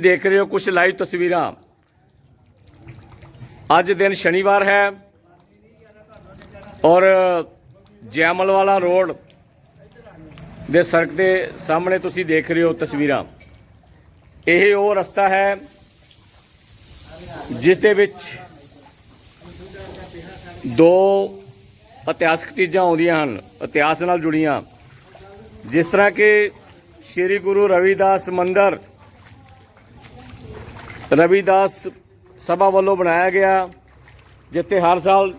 ਦੇਖ ਰਹੇ ਹੋ ਕੁਝ ਲਾਈਵ ਤਸਵੀਰਾਂ। ਅੱਜ ਦਿਨ ਸ਼ਨੀਵਾਰ ਹੈ ਔਰ ਜੈਮਲ ਵਾਲਾ ਰੋਡ ਦੇ ਸੜਕ ਦੇ ਸਾਹਮਣੇ ਤੁਸੀਂ ਦੇਖ ਰਹੇ ਹੋ ਤਸਵੀਰਾਂ। ਇਹ ਉਹ ਰਸਤਾ ਹੈ ਜਿਸ ਦੇ ਵਿੱਚ ਦੋ ਇਤਿਹਾਸਕ ਚੀਜ਼ਾਂ ਆਉਂਦੀਆਂ ਹਨ, ਇਤਿਹਾਸ ਨਾਲ ਜੁੜੀਆਂ। ਜਿਸ ਤਰ੍ਹਾਂ ਕਿ ਸ੍ਰੀ ਗੁਰੂ ਰਵਿਦਾਸ ਮੰਦਰ ਰਵਿਦਾਸ ਸਭਾ ਵੱਲੋਂ ਬਣਾਇਆ ਗਿਆ, ਜਿੱਥੇ ਹਰ ਸਾਲ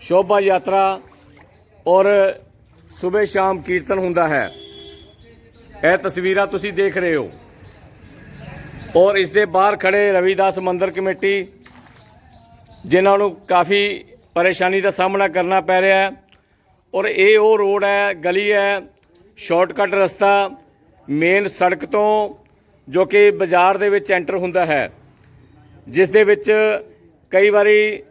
ਸ਼ੋਭਾ ਯਾਤਰਾ ਔਰ ਸਵੇਰ ਸ਼ਾਮ ਕੀਰਤਨ ਹੁੰਦਾ ਹੈ। ਇਹ ਤਸਵੀਰਾਂ ਤੁਸੀਂ ਦੇਖ ਰਹੇ ਹੋ। ਔਰ ਇਸ ਦੇ ਬਾਹਰ ਖੜੇ ਰਵਿਦਾਸ ਮੰਦਰ ਕਮੇਟੀ, ਜਿਨ੍ਹਾਂ ਨੂੰ ਕਾਫੀ ਪਰੇਸ਼ਾਨੀ ਦਾ ਸਾਹਮਣਾ ਕਰਨਾ ਪੈ ਰਿਹਾ ਹੈ। ਔਰ ਇਹ ਉਹ ਰੋਡ ਹੈ, ਗਲੀ ਹੈ, ਸ਼ਾਰਟਕਟ ਰਸਤਾ, ਮੇਨ ਸੜਕ ਤੋਂ ਜੋ ਕਿ ਬਾਜ਼ਾਰ ਦੇ ਵਿੱਚ ਐਂਟਰ ਹੁੰਦਾ ਹੈ, ਜਿਸ ਦੇ ਵਿੱਚ ਕਈ ਵਾਰੀ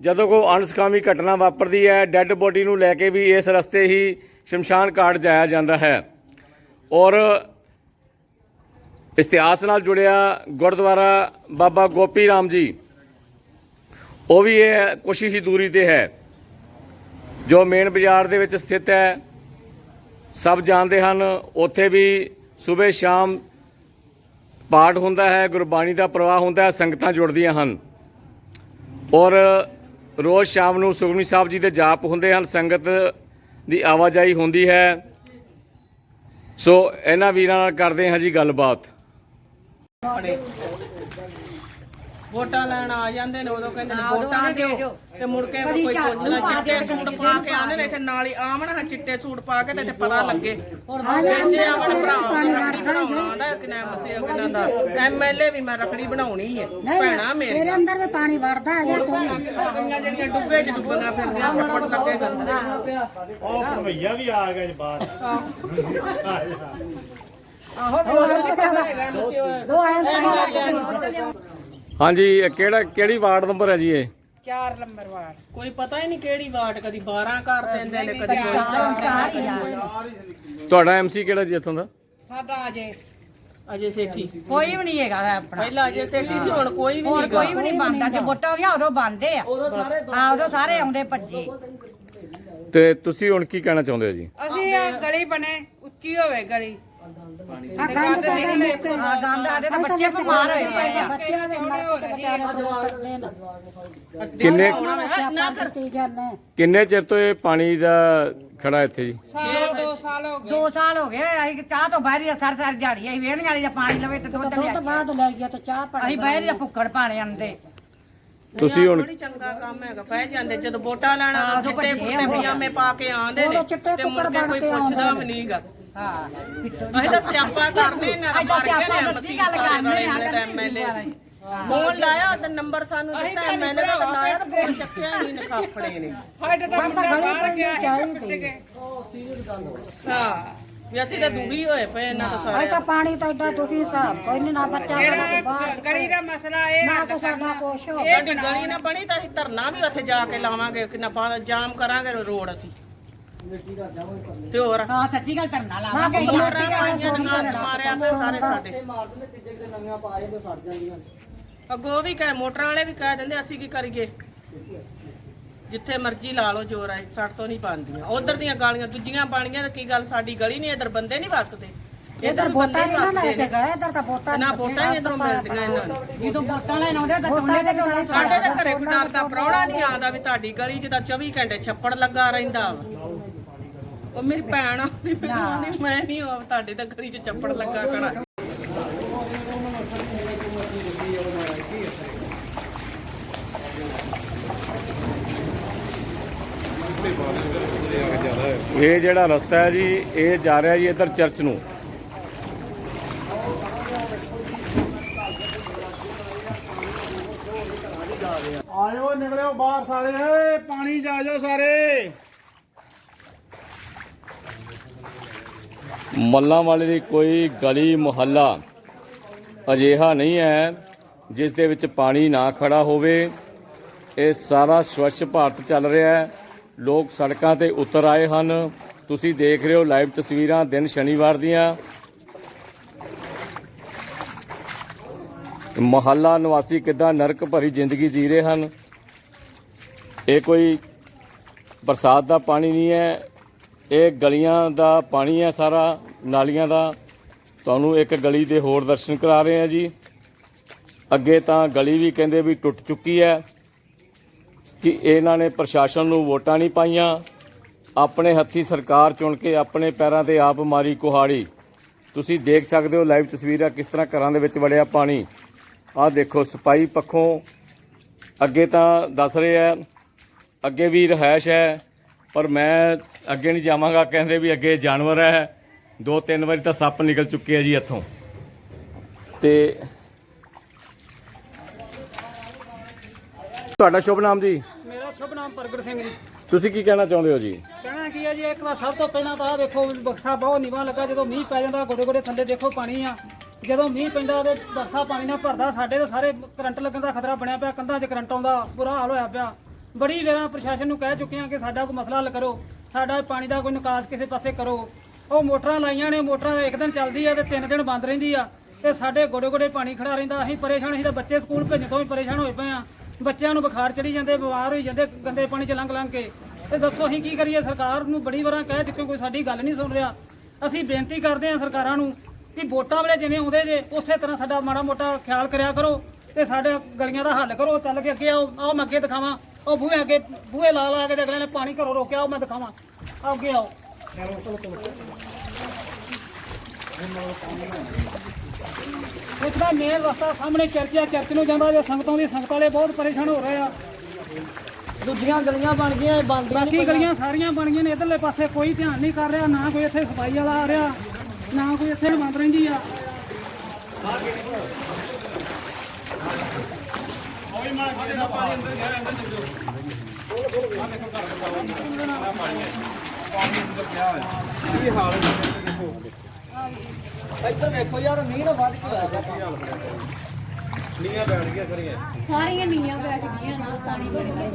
ਜਦੋਂ ਕੋਈ ਅਣਸਕਾਮੀ ਘਟਨਾ ਵਾਪਰਦੀ ਹੈ, ਡੈੱਡ ਬੋਡੀ ਨੂੰ ਲੈ ਕੇ ਵੀ ਇਸ ਰਸਤੇ ਹੀ ਸ਼ਮਸ਼ਾਨ ਘਾਟ ਜਾਇਆ ਜਾਂਦਾ ਹੈ। ਔਰ ਇਤਿਹਾਸ ਨਾਲ ਜੁੜਿਆ ਗੁਰਦੁਆਰਾ ਬਾਬਾ ਗੋਪੀ ਰਾਮ ਜੀ, ਉਹ ਵੀ ਇਹ ਕੁਛ ਹੀ ਦੂਰੀ ਤੇ ਹੈ, ਜੋ ਮੇਨ ਬਾਜ਼ਾਰ ਦੇ ਵਿੱਚ ਸਥਿਤ ਹੈ। ਸਭ ਜਾਣਦੇ ਹਨ, ਉੱਥੇ ਵੀ ਸਵੇਰ ਸ਼ਾਮ ਪਾਠ ਹੁੰਦਾ ਹੈ, ਗੁਰਬਾਣੀ ਦਾ ਪ੍ਰਵਾਹ ਹੁੰਦਾ ਹੈ, ਸੰਗਤਾਂ ਜੁੜਦੀਆਂ ਹਨ। ਔਰ ਰੋਜ਼ ਸ਼ਾਮ ਨੂੰ ਸੁਖਮਨੀ ਸਾਹਿਬ ਜੀ ਦੇ ਜਾਪ ਹੁੰਦੇ ਹਨ, ਸੰਗਤ ਦੀ ਆਵਾਜਾਈ ਹੁੰਦੀ ਹੈ। ਸੋ ਇਹਨਾਂ ਵੀਰਾਂ ਨਾਲ ਕਰਦੇ ਹਾਂ ਜੀ ਗੱਲਬਾਤ। ਵੋਟਾਂ ਲੈਣ ਆ ਜਾਂਦੇ ਨੇ ਉਦੋਂ ਕਹਿੰਦੇ ਨੇ ਵੋਟਾਂ ਦਿਓ। ਤੇ ਮੁੜ ਕੇ ਕੋਈ ਪੁੱਛਦਾ ਚਿੱਟੇ ਸੂਟ ਪਾ ਕੇ ਆਉਂਦੇ ਨੇ ਤੇ ਨਾਲ ਹੀ ਆਵਣ ਹਾਂ ਚਿੱਟੇ ਸੂਟ ਪਾ ਕੇ ਤੇ ਤੇ ਪਤਾ ਲੱਗੇ। ਇੱਥੇ ਆਵਣ ਭਰਾ ਆਉਂਦਾ ਕਿ ਨਾਮ ਸੇ ਉਹਨਾਂ ਦਾ ਐਮਐਲਏ ਵੀ ਮੈਂ ਰਖੜੀ ਬਣਾਉਣੀ ਹੈ। ਭੈਣਾ ਮੇਰੇ। ਤੇਰੇ ਅੰਦਰ ਵੀ ਪਾਣੀ ਵੜਦਾ ਹੈ ਜੇ ਤੂੰ ਜਿਹੜੀਆਂ ਡੁੱਬੇ ਚ ਡੁੱਬੀਆਂ ਫਿਰਦੀਆਂ ਛੱਪੜ ਲੱਗੇ ਗੰਦੇ ਉਹ ਭਵਈਆ ਵੀ ਆ ਗਿਆ ਜੀ ਬਾਹਰ ਉਹ ਆਇਆ ਹਾਂਜੀ ਇਹ ਕਿਹੜਾ ਕਿਹੜੀ ਵਾਰਡ ਨੰਬਰ ਹੈ ਜੀ ਇਹ? 4 ਨੰਬਰ ਵਾਰਡ। ਕੋਈ ਪਤਾ ਹੀ ਨਹੀਂ ਕਿਹੜੀ ਵਾਰਡ ਕਦੀ 12 ਕਰ ਦਿੰਦੇ ਨੇ ਕਦੀ ਕੋਈ ਤੁਹਾਡਾ ਐਮਸੀ ਕਿਹੜਾ ਜੀ ਇੱਥੋਂ ਦਾ? ਸਾਡਾ ਅਜੇ। ਅਜੇ ਸੇਠੀ। ਕੋਈ ਵੀ ਨਹੀਂ ਹੈਗਾ ਆਪਣਾ। ਪਹਿਲਾਂ ਅਜੇ ਸੇਠੀ ਸੀ ਹੁਣ ਕੋਈ ਵੀ ਨਹੀਂ ਕੋਈ ਵੀ ਨਹੀਂ ਬੰਦਾ ਜੇ ਵੋਟਾਂ ਹੋਈਆਂ ਉਦੋਂ ਬੰਦੇ ਆ। ਆ ਉਦੋਂ ਸਾਰੇ ਆਉਂਦੇ ਭੱਜੇ। ਤੇ ਤੁਸੀਂ ਹੁਣ ਕੀ ਕਹਿਣਾ ਚਾਹੁੰਦੇ ਹੋ ਜੀ? ਅਸੀਂ ਗਲੀ ਬਣੇ ਉੱਚੀ ਹੋਵੇ ਗਲੀ। ਆ ਗੰਦ ਸਾਡੇ ਮੁੱਕ ਆ ਗੰਦ ਆਦੇ ਤਾਂ ਬੱਚੇ ਬਿਮਾਰ ਹੋਏ ਪਏ ਆ। ਬੱਚਿਆਂ ਦੇ ਮਰ ਕੇ ਵਿਚਾਰੇ ਕਿੰਨੇ ਸਿਆਪਾ ਕੀਤੀ ਜਾਂਦੇ ਕਿੰਨੇ ਚਿਰ ਤੋਂ ਇਹ ਪਾਣੀ ਦਾ ਖੜਾ ਇੱਥੇ ਜੀ? ਸਾਲ ਦੋ ਸਾਲ ਹੋ ਗਏ। 2 ਸਾਲ ਹੋ ਗਏ ਅਸੀਂ ਚਾਹ ਤੋਂ ਬਾਹਰ ਹੀ ਸਰ ਸਰ ਝਾੜੀ ਅਸੀਂ ਵੇਹਣ ਵਾਲੀ ਦਾ ਪਾਣੀ ਲਵੇ ਤੇ ਦੁੱਧ ਦੁੱਧ ਬਾਅਦ ਲੈ ਗਿਆ ਤੇ ਚਾਹ ਪਾ ਅਸੀਂ ਬਾਹਰ ਦਾ ਭੁੱਖੜ ਪਾਣੇ ਆਂਦੇ ਤੁਸੀਂ ਹੁਣ ਬੜੀ ਚੰਗਾ ਕੰਮ ਹੈਗਾ ਪੈ ਜਾਂਦੇ। ਜਦੋਂ ਵੋਟਾਂ ਲੈਣਾ ਹਾਂ, ਚਿੱਟੇ ਫੁੱਟੇ ਪਜਾਮੇ ਪਾ ਕੇ ਆਉਂਦੇ ਨੇ ਤੇ ਮੁੜ ਕੇ ਕੋਈ ਪੁੱਛਦਾ ਵੀ ਨਹੀਂਗਾ ਹਾਂ ਅਸੀਂ ਤਾਂ ਸਿਆਪਾ ਕਰਨੇ ਨੇ ਅਸੀਂ ਤਾਂ ਮਾਰ ਕੇ ਸਿਆਪਾ ਨੇ ਸੱਚੀ ਗੱਲ ਕਰਨੇ ਆ, ਐਮਐਲਏ ਫੋਨ ਲਾਇਆ ਤੇ ਨੰਬਰ ਸਾਨੂੰ ਦਿੱਤਾ ਐਮਐਲਏ ਦਾ ਲਾਇਆ ਤੇ ਫੋਨ ਚੱਕਿਆ ਹੀ ਨੇ ਖਾਫੜੇ ਨੇ। ਸਾਡੇ ਤਾਂ ਬਾਹਰ ਗਿਆ ਚਾਹੀਦੀ ਹਾਂ ਵੀ ਅਸੀਂ ਤਾਂ ਦੁਖੀ ਹੋਏ ਪਏ ਇਹਨਾਂ ਤੋਂ ਸਾਰੇ। ਤਾਂ ਪਾਣੀ ਤਾਂ ਐਡਾ ਦੁਖੀ ਹਿਸਾਬ ਕੋਈ ਨਹੀਂ ਨਾ ਬੱਚਾ ਸਾਡਾ ਬਾਹਰ ਗਲੀ ਦਾ ਮਸਲਾ ਇਹ ਨਾ ਕੋ ਸਾਡਾ ਕੁਛ ਹੋ ਇਹ ਸਾਡੀ ਗਲੀ ਨਾ ਬਣੀ ਤਾਂ ਅਸੀਂ ਧਰਨਾ ਵੀ ਉੱਥੇ ਜਾ ਕੇ ਲਾਵਾਂਗੇ ਕਿੰਨਾ ਪਾ ਜਾਮ ਕਰਾਂਗੇ ਰੋਡ ਅਸੀਂ। ਤੇ ਹੋਰ? ਹਾਂ ਸੱਚੀ ਗੱਲ ਧਰਨਾ ਨਾ ਲਾਵਾਂਗੇ ਕੋਈ ਮੋਟਰਾਂ ਪਾਈਆਂ ਨਾਲ ਮਾਰਿਆ ਤੇ ਸਾਰੇ ਸਾਡੇ। ਅੱਗੋਂ ਵੀ ਕਹੇ ਮੋਟਰਾਂ ਵਾਲੇ ਵੀ ਕਹਿ ਦਿੰਦੇ ਅਸੀਂ ਕੀ ਕਰੀਏ? ਜਿੱਥੇ ਮਰਜ਼ੀ ਲਾ ਲਓ ਜੋਰ ਹੈ ਸੜ ਤੋਂ ਨਹੀਂ ਪਾਉਂਦੀਆਂ। ਉਧਰ ਦੀਆਂ ਗਾਲੀਆਂ ਦੂਜੀਆਂ ਬਾਣੀਆਂ ਕੀ ਗੱਲ? ਸਾਡੀ ਗਲੀ ਨਹੀਂ ਇਧਰ ਬੰਦੇ ਨਹੀਂ ਵੱਸਦੇ। ਇਧਰ ਵੋਟਾਂ ਨਹੀਂ ਨਾ ਲੈ ਕੇ ਗਏ ਇਧਰ ਤਾਂ ਵੋਟਾਂ ਨਾ ਹੀ ਇਧਰੋਂ ਮਿਲਦੀਆਂ ਇਹਨਾਂ ਨੂੰ। ਜਦੋਂ ਵੋਟਾਂ ਲੈਣ ਆਉਂਦੇ ਤਾਂ ਟੋਲੇ ਤੇ ਟੋਲੇ ਸਾਡੇ ਤਾਂ ਘਰੇ ਕੋਈ ਡਰਦਾ ਪ੍ਰਾਹੁਣਾ ਨਹੀਂ ਆਉਂਦਾ ਵੀ ਤੁਹਾਡੀ ਗਲੀ 'ਚ ਤਾਂ 24 ਘੰਟੇ ਛੱਪੜ ਲੱਗਾ ਰਹਿੰਦਾ ਵਾ। ਉਹ ਮੇਰੀ ਭੈਣ ਆ ਨਹੀਂ ਮੈਂ ਨਹੀਂ ਉਹ ਤੁਹਾਡੇ ਤਾਂ ਗਲੀ 'ਚ ਛੱਪੜ ਲੱਗਾ ਕਰਾਂ ਇਹ ਜਿਹੜਾ ਰਸਤਾ ਹੈ ਜੀ ਇਹ ਜਾ ਰਿਹਾ ਜੀ ਇੱਧਰ ਚਰਚ ਨੂੰ। ਆਇਓ ਨਿਕਲਿਓ ਬਾਹਰ ਸਾਰੇ ਪਾਣੀ ਚ ਆ ਜਾਓ ਸਾਰੇ। ਮੱਲਾਂ ਵਾਲੇ ਦੀ ਕੋਈ ਗਲੀ ਮੁਹੱਲਾ ਅਜਿਹਾ ਨਹੀਂ ਹੈ ਜਿਸ ਦੇ ਵਿੱਚ ਪਾਣੀ ਨਾ ਖੜਾ ਹੋਵੇ। ਇਹ ਸਾਰਾ ਸਵੱਛ ਭਾਰਤ ਚੱਲ ਰਿਹਾ ਹੈ। ਲੋਕ ਸੜਕਾਂ ਤੇ ਉਤਰ ਆਏ ਹਨ। ਤੁਸੀਂ ਦੇਖ ਰਹੇ ਹੋ ਲਾਈਵ ਤਸਵੀਰਾਂ ਦਿਨ ਸ਼ਨੀਵਾਰ ਦੀਆਂ। ਮਹੱਲਾ ਨਿਵਾਸੀ ਕਿੱਦਾਂ ਨਰਕ ਭਰੀ ਜ਼ਿੰਦਗੀ ਜੀ ਰਹੇ ਹਨ? ਇਹ ਕੋਈ ਬਰਸਾਤ ਦਾ ਪਾਣੀ ਨਹੀਂ ਹੈ। ਇਹ ਗਲੀਆਂ ਦਾ, ਪਾਣੀ ਹੈ ਸਾਰਾ, ਨਾਲੀਆਂ ਦਾ। ਤੁਹਾਨੂੰ ਇੱਕ ਗਲੀ ਦੇ ਹੋਰ ਦਰਸ਼ਨ ਕਰਾ ਰਹੇ ਆ ਜੀ। ਅੱਗੇ ਤਾਂ ਗਲੀ ਵੀ ਕਹਿੰਦੇ ਵੀ ਟੁੱਟ ਚੁੱਕੀ ਹੈ ਕਿ ਇਹਨਾਂ ਨੇ ਪ੍ਰਸ਼ਾਸਨ ਨੂੰ ਵੋਟਾਂ ਨਹੀਂ ਪਾਈਆਂ। ਆਪਣੇ ਹੱਥੀ ਸਰਕਾਰ ਚੁਣ ਕੇ ਆਪਣੇ ਪੈਰਾਂ ਤੇ ਆਪ ਮਾਰੀ ਕੁਹਾੜੀ। ਤੁਸੀਂ ਦੇਖ ਸਕਦੇ ਹੋ ਲਾਈਵ ਤਸਵੀਰਾਂ ਕਿਸ ਤਰ੍ਹਾਂ ਘਰਾਂ ਦੇ ਵਿੱਚ ਵੜਿਆ ਪਾਣੀ। ਆਹ ਦੇਖੋ, ਸਪਾਈ ਪੱਖੋਂ ਅੱਗੇ ਤਾਂ ਦੱਸ ਰਹੇ ਆ ਅੱਗੇ ਵੀ ਰਹਿائش ਹੈ, ਪਰ ਮੈਂ ਅੱਗੇ ਨਹੀਂ ਜਾਵਾਂਗਾ ਕਹਿੰਦੇ ਵੀ ਅੱਗੇ ਜਾਨਵਰ ਹੈ। ਦੋ ਤਿੰਨ ਵਾਰੀ ਤਾਂ ਸੱਪ ਨਿਕਲ ਚੁੱਕੇ ਆ ਜੀ ਇੱਥੋਂ। ਤੇ ਤੁਹਾਡਾ ਸ਼ੁਭ ਨਾਮ ਜੀ? ਮੇਰਾ ਸ਼ੁਭ ਨਾਮ ਪ੍ਰਗਟ ਸਿੰਘ ਜੀ। ਤੁਸੀਂ ਕੀ ਕਹਿਣਾ ਚਾਹੁੰਦੇ ਹੋ ਜੀ? ਕਹਿਣਾ ਕੀ ਹੈ ਜੀ ਇੱਕ ਤਾਂ ਸਭ ਤੋਂ ਪਹਿਲਾਂ ਤਾਂ ਵੇਖੋ ਬਕਸਾ ਬਹੁਤ ਨੀਵਾਂ ਲੱਗਾ। ਜਦੋਂ ਮੀਂਹ ਪੈ ਜਾਂਦਾ ਗੋਡੇ ਗੋਡੇ ਥੱਲੇ ਦੇਖੋ ਪਾਣੀ ਆ। ਜਦੋਂ ਮੀਂਹ ਪੈਂਦਾ ਤੇ ਬਕਸਾ ਪਾਣੀ ਨਾਲ ਭਰਦਾ ਸਾਡੇ ਤਾਂ ਸਾਰੇ ਕਰੰਟ ਲੱਗਣ ਦਾ ਖਤਰਾ ਬਣਿਆ ਪਿਆ। ਕੰਧਾਂ 'ਚ ਕਰੰਟ ਆਉਂਦਾ ਬੁਰਾ ਹਾਲ ਹੋਇਆ ਪਿਆ। ਬੜੀ ਵਾਰਾਂ ਪ੍ਰਸ਼ਾਸਨ ਨੂੰ ਕਹਿ ਚੁੱਕੇ ਹਾਂ ਕਿ ਸਾਡਾ ਕੋਈ ਮਸਲਾ ਹੱਲ ਕਰੋ। ਸਾਡਾ ਪਾਣੀ ਦਾ ਕੋਈ ਨਿਕਾਸ ਕਿਸੇ ਪਾਸੇ ਕਰੋ। ਉਹ ਮੋਟਰਾਂ ਲਾਈਆਂ ਨੇ, ਮੋਟਰਾਂ ਇੱਕ ਦਿਨ ਚੱਲਦੀ ਆ ਤੇ ਤਿੰਨ ਦਿਨ ਬੰਦ ਰਹਿੰਦੀ ਆ। ਤੇ ਸਾਡੇ ਗੋਡੇ ਗੋਡੇ ਪਾਣੀ ਖੜਾ ਰਹਿੰਦਾ। ਅਸੀਂ ਪਰੇਸ਼ਾਨ, ਅਸੀਂ ਤਾਂ ਬੱਚੇ ਸਕੂਲ ਭੇਜਣ ਤੋਂ ਵੀ ਪਰੇਸ਼ਾਨ ਹੋਏ ਪਏ ਆ। ਬੱਚਿਆਂ ਨੂੰ ਬੁਖਾਰ ਚੜੀ ਜਾਂਦੇ, ਬਿਮਾਰ ਹੋਈ ਜਾਂਦੇ, ਗੰਦੇ ਪਾਣੀ 'ਚ ਲੰਘ ਲੰਘ ਕੇ। ਤੇ ਦੱਸੋ, ਅਸੀਂ ਕੀ ਕਰੀਏ? ਸਰਕਾਰ ਨੂੰ ਬੜੀ ਵਾਰਾਂ ਕਹਿ ਚੁੱਕੇ ਕੋਈ ਸਾਡੀ ਗੱਲ ਨਹੀਂ ਸੁਣ ਰਿਹਾ। ਅਸੀਂ ਬੇਨਤੀ ਕਰਦੇ ਹਾਂ ਸਰਕਾਰਾਂ ਨੂੰ ਕਿ ਵੋਟਾਂ ਵੇਲੇ ਜਿਵੇਂ ਆਉਂਦੇ ਜੇ, ਉਸੇ ਤਰ੍ਹਾਂ ਸਾਡਾ ਮਾੜਾ ਮੋਟਾ ਖਿਆਲ ਕਰਿਆ ਕਰੋ ਤੇ ਸਾਡੇ ਗਲੀਆਂ ਦਾ ਹੱਲ ਕਰੋ, ਚੱਲ ਕੇ ਅੱਗੇ ਆਓ ਆਓ ਮੈਂ ਅੱਗੇ ਦਿਖਾਵਾਂ। ਉਹ ਬੂਹੇ ਅੱਗੇ ਬੂਹੇ ਲਾ ਲਾ ਕੇ ਅਗਲੇ ਨੇ ਪਾਣੀ ਘਰੋਂ ਰੋਕਿਆ ਉਹ ਮੈਂ ਦਿਖਾਵਾਂ। ਆਓ ਅੱਗੇ ਆਓ। ਇਤਨਾ ਮੇਨ ਰਸਤਾ ਸਾਹਮਣੇ ਚਰਚ ਆ ਚਰਚ ਨੂੰ ਜਾਂਦਾ ਜੇ ਸੰਗਤਾਂ ਦੀ ਸੰਗਤ ਵਾਲੇ ਬਹੁਤ ਪਰੇਸ਼ਾਨ ਹੋ ਰਹੇ ਆ। ਦੂਜੀਆਂ ਗਲੀਆਂ ਬਣ ਗਈਆਂ ਬੰਦ ਬਾਕੀ ਗਲੀਆਂ ਸਾਰੀਆਂ ਬਣ ਗਈਆਂ ਨੇ ਇਧਰਲੇ ਪਾਸੇ ਕੋਈ ਧਿਆਨ ਨਹੀਂ ਕਰ ਰਿਹਾ ਨਾ ਕੋਈ ਇੱਥੇ ਸਫ਼ਾਈ ਵਾਲਾ ਆ ਰਿਹਾ ਨਾ ਕੋਈ ਇੱਥੇ ਬੰਦ ਰਹਿੰਦੀ ਆ। ਇੱਧਰ ਵੇਖੋ ਯਾਰ ਮੀਂਹ ਨਾ ਵੱਧ ਕੇ ਆਇਆ ਸਾਰੀਆਂ ਨੀਆਂ ਬੈਠ ਗਈਆਂ ਨਾ, ਪਾਣੀ ਵੜ ਗਿਆ।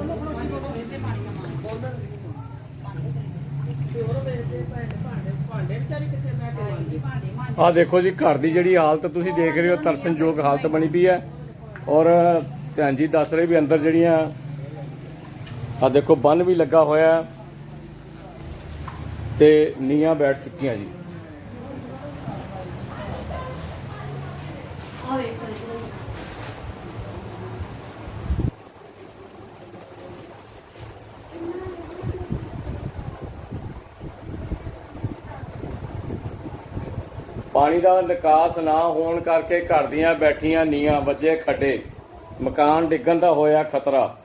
ਆਹ ਦੇਖੋ ਜੀ, ਘਰ ਦੀ ਜਿਹੜੀ ਹਾਲਤ ਤੁਸੀਂ ਦੇਖ ਰਹੇ ਹੋ ਤਰਸਨਯੋਗ ਹਾਲਤ ਬਣੀ ਪਈ ਹੈ। ਔਰ ਭੈਣ ਜੀ, ਦੱਸ ਰਹੇ ਵੀ ਅੰਦਰ ਜਿਹੜੀਆਂ ਆਹ ਦੇਖੋ, ਬੰਨ ਵੀ ਲੱਗਾ ਹੋਇਆ ਹੈ ਤੇ ਨੀਆਂ ਬੈਠ ਚੁੱਕੀਆਂ ਜੀ। ਪਾਣੀ ਦਾ ਨਿਕਾਸ ਨਾ ਹੋਣ ਕਰਕੇ ਘਰ ਦੀਆਂ ਬੈਠੀਆਂ ਨੀਆਂ ਵੱਜੇ ਖੱਡੇ। ਮਕਾਨ ਡਿੱਗਣ ਦਾ ਹੋਇਆ ਖਤਰਾ।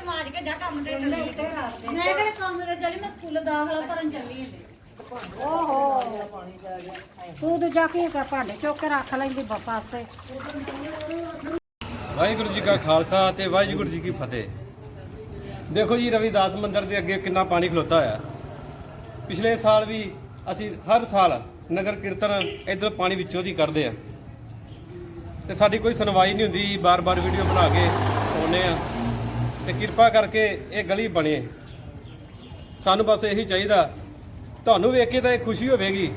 ਮੈਂ ਕਿਹੜੇ ਕੰਮ ਤੇ ਚੱਲੀ? ਮੈਂ ਸਕੂਲ ਦਾਖਲਾ ਭਰਨ ਚੱਲੀ ਹਾਂ। ਓਹੋ। ਤੂੰ ਤਾਂ ਜਾ ਕੇ ਇੱਕ ਭਾਂਡੇ ਚੁੱਕ ਕੇ ਰੱਖ ਲੈਂਦੀ ਬ- ਪਾਸੇ। ਵਾਹਿਗੁਰੂ ਜੀ ਕਾ ਖਾਲਸਾ ਤੇ ਵਾਹਿਗੁਰੂ ਜੀ ਕੀ ਫਤਿਹ। ਦੇਖੋ ਜੀ ਰਵਿਦਾਸ ਮੰਦਿਰ ਦੇ ਅੱਗੇ ਕਿੰਨਾ ਪਾਣੀ ਖਲੋਤਾ ਹੋਇਆ। ਪਿਛਲੇ ਸਾਲ ਵੀ ਅਸੀਂ ਹਰ ਸਾਲ ਨਗਰ ਕੀਰਤਨ ਇਧਰ ਪਾਣੀ ਵਿੱਚੋਂ ਦੀ ਕੱਢਦੇ ਆ। ਤੇ ਸਾਡੀ ਕੋਈ ਸੁਣਵਾਈ ਨਹੀਂ ਹੁੰਦੀ ਬਾਰ-ਬਾਰ ਵੀਡੀਓ ਬਣਾ ਕੇ ਆਉਂਦੇ ਆ। ਤੇ ਕਿਰਪਾ ਕਰਕੇ ਇਹ ਗਲੀ ਬਣੇ। ਸਾਨੂੰ ਬਸ ਇਹੀ ਚਾਹੀਦਾ ਤੁਹਾਨੂੰ ਵੇਖ ਕੇ ਤਾਂ ਇਹ ਖੁਸ਼ੀ ਹੋਵੇਗੀ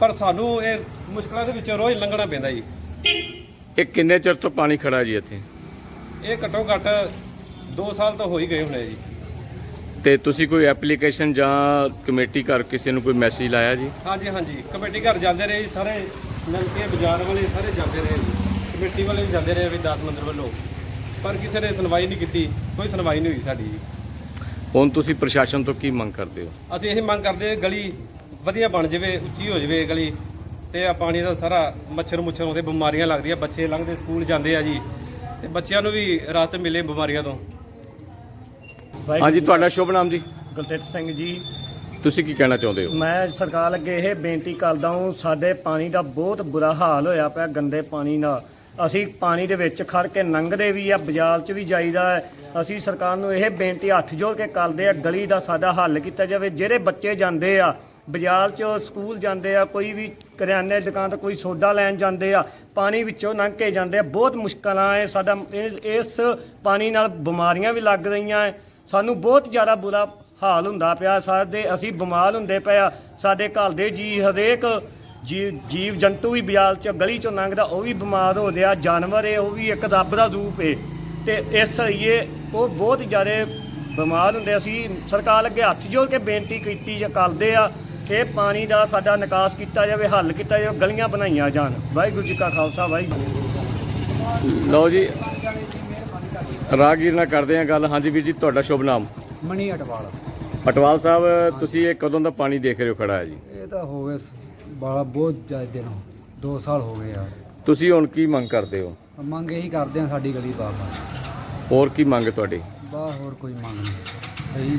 ਪਰ ਸਾਨੂੰ ਇਹ ਮੁਸ਼ਕਲਾਂ ਦੇ ਵਿੱਚੋਂ ਰੋਜ਼ ਲੰਘਣਾ ਪੈਂਦਾ ਜੀ। ਇਹ ਕਿੰਨੇ ਚਿਰ ਤੋਂ ਪਾਣੀ ਖੜਾ ਜੀ ਇੱਥੇ? ਇਹ ਘੱਟੋ ਘੱਟ 2 ਸਾਲ ਤਾਂ ਹੋ ਹੀ ਗਏ ਹੋਣੇ ਜੀ। ਤੇ ਤੁਸੀਂ ਕੋਈ ਐਪਲੀਕੇਸ਼ਨ ਜਾਂ ਕਮੇਟੀ ਘਰ ਕਿਸੇ ਨੂੰ ਕੋਈ ਮੈਸੇਜ ਲਾਇਆ ਜੀ? ਹਾਂਜੀ ਹਾਂਜੀ। ਕਮੇਟੀ ਘਰ ਜਾਂਦੇ ਰਹੇ ਜੀ, ਸਾਰੇ। ਨਲਕੇ ਬਾਜ਼ਾਰ ਵਾਲੇ ਸਾਰੇ ਜਾਂਦੇ ਰਹੇ ਜੀ। ਕਮੇਟੀ ਵਾਲੇ ਵੀ ਜਾਂਦੇ ਰਹੇ ਵਿਦਾਸ ਮੰਦਿਰ ਵੱਲੋਂ। ਪਰ ਕਿਸੇ ਨੇ ਸੁਣਵਾਈ ਨਹੀਂ ਕੀਤੀ। ਕੋਈ ਸੁਣਵਾਈ ਨਹੀਂ ਹੋਈ ਸਾਡੀ ਜੀ। ਹੁਣ ਤੁਸੀਂ ਪ੍ਰਸ਼ਾਸਨ ਤੋਂ ਕੀ ਮੰਗ ਕਰਦੇ ਹੋ? ਅਸੀਂ ਇਹ ਮੰਗ ਕਰਦੇ ਹਾਂ, ਗਲੀ ਵਧੀਆ ਬਣ ਜਾਵੇ ਉੱਚੀ ਹੋ ਜਾਵੇ ਗਲੀ। ਤੇ ਆ ਪਾਣੀ ਦਾ ਸਾਰਾ ਮੱਛਰ ਮੁੱਛਰ ਆਉਂਦੇ ਬਿਮਾਰੀਆਂ ਲੱਗਦੀਆਂ ਬੱਚੇ ਲੰਘਦੇ ਸਕੂਲ ਜਾਂਦੇ ਆ ਜੀ। ਤੇ ਬੱਚਿਆਂ ਨੂੰ ਵੀ ਰਾਹਤ ਮਿਲੇ ਬਿਮਾਰੀਆਂ ਤੋਂ। ਹਾਂਜੀ ਤੁਹਾਡਾ ਸ਼ੁਭ ਨਾਮ ਜੀ। ਗੁਰਤੇਜ ਸਿੰਘ ਜੀ। ਤੁਸੀਂ ਕੀ ਕਹਿਣਾ ਚਾਹੁੰਦੇ ਹੋ? ਮੈਂ ਸਰਕਾਰ ਅੱਗੇ ਇਹ ਬੇਨਤੀ ਕਰਦਾ ਹਾਂ ਸਾਡੇ ਪਾਣੀ ਦਾ ਬਹੁਤ ਬੁਰਾ ਹਾਲ ਹੋਇਆ ਪਿਆ ਗੰਦੇ ਪਾਣੀ ਨਾਲ। ਅਸੀਂ ਪਾਣੀ ਦੇ ਵਿੱਚ ਖੜ ਕੇ ਲੰਘਦੇ ਵੀ ਆ ਬਾਜ਼ਾਰ 'ਚ ਵੀ ਜਾਈਦਾ ਹੈ। ਅਸੀਂ ਸਰਕਾਰ ਨੂੰ ਇਹ ਬੇਨਤੀ ਹੱਥ ਜੋੜ ਕੇ ਕਰਦੇ ਆ ਗਲੀ ਦਾ ਸਾਡਾ ਹੱਲ ਕੀਤਾ ਜਾਵੇ। ਜਿਹੜੇ ਬੱਚੇ ਜਾਂਦੇ ਆ ਬਾਜ਼ਾਰ 'ਚ ਸਕੂਲ ਜਾਂਦੇ ਆ ਕੋਈ ਵੀ ਕਰਿਆਨੇ ਦੀ ਦੁਕਾਨ ਤੋਂ ਕੋਈ ਸੌਦਾ ਲੈਣ ਜਾਂਦੇ ਆ ਪਾਣੀ ਵਿੱਚੋਂ ਲੰਘ ਕੇ ਜਾਂਦੇ ਆ। ਬਹੁਤ ਮੁਸ਼ਕਲਾਂ ਹੈ ਸਾਡਾ ਇਹ- ਇਸ ਪਾਣੀ ਨਾਲ ਬਿਮਾਰੀਆਂ ਵੀ ਲੱਗ ਰਹੀਆਂ ਹੈ। ਸਾਨੂੰ ਬਹੁਤ ਜ਼ਿਆਦਾ ਬੁਰਾ ਹਾਲ ਹੁੰਦਾ ਪਿਆ। ਸਾਡੇ ਅਸੀਂ ਬਿਮਾਰ ਹੁੰਦੇ ਪਏ ਆ। ਸਾਡੇ ਘਰ ਦੇ ਜੀ ਹਰੇਕ ਜੀਵ ਜੀਵ ਜੰਤੂ ਵੀ ਬਿਆਲ ਚ ਗਲੀ ਚੋਂ ਲੰਘਦਾ, ਉਹ ਵੀ ਬਿਮਾਰ ਹੋ ਰਿਹਾ। ਜਾਨਵਰ ਏ ਉਹ ਵੀ ਇੱਕ ਰੱਬ ਦਾ ਰੂਪ ਏ। ਤੇ ਇਸ ਲਈਏ ਉਹ ਬਹੁਤ ਜ਼ਿਆਦਾ ਬਿਮਾਰ ਹੁੰਦੇ। ਅਸੀਂ ਸਰਕਾਰ ਅੱਗੇ ਹੱਥ ਜੋੜ ਕੇ ਬੇਨਤੀ ਕੀਤੀ ਜਾਂ ਕਰਦੇ ਆ ਕਿ ਪਾਣੀ ਦਾ ਸਾਡਾ ਨਿਕਾਸ ਕੀਤਾ ਜਾਵੇ, ਹੱਲ ਕੀਤਾ ਜਾਵੇ, ਗਲੀਆਂ ਬਣਾਈਆਂ ਜਾਣ। ਵਾਹਿਗੁਰੂ ਜੀ ਕਾ ਖਾਲਸਾ, ਵਾਹਿਗੁਰੂ ਲਓ ਜੀ। ਰਾਗੀਰ ਨਾਲ ਕਰਦੇ ਆ ਗੱਲ। ਹਾਂਜੀ ਵੀਰ ਜੀ ਤੁਹਾਡਾ ਸ਼ੁਭ ਨਾਮ? ਮਣੀ ਅਟਵਾਲ। ਪਟਵਾਲ ਸਾਹਿਬ ਤੁਸੀਂ ਇਹ ਕਦੋਂ ਦਾ ਪਾਣੀ ਦੇਖ ਰਹੇ ਹੋ ਖੜਾ ਹੈ ਜੀ? ਇਹ ਤਾਂ ਹੋ ਗਏ ਬਾਲਾ ਬਹੁਤ ਜ਼ਿਆਦਾ ਦਿਨ 2 ਸਾਲ ਹੋ ਗਏ ਆ। ਤੁਸੀਂ ਹੁਣ ਕੀ ਮੰਗ ਕਰਦੇ ਹੋ? ਮੰਗ ਇਹੀ ਕਰਦੇ ਆ ਸਾਡੀ ਗਲੀ ਦਾ ਹੋਰ ਕੀ ਮੰਗ ਤੁਹਾਡੀ? ਬਾ ਹੋਰ ਕੋਈ ਮੰਗ ਨਹੀਂ।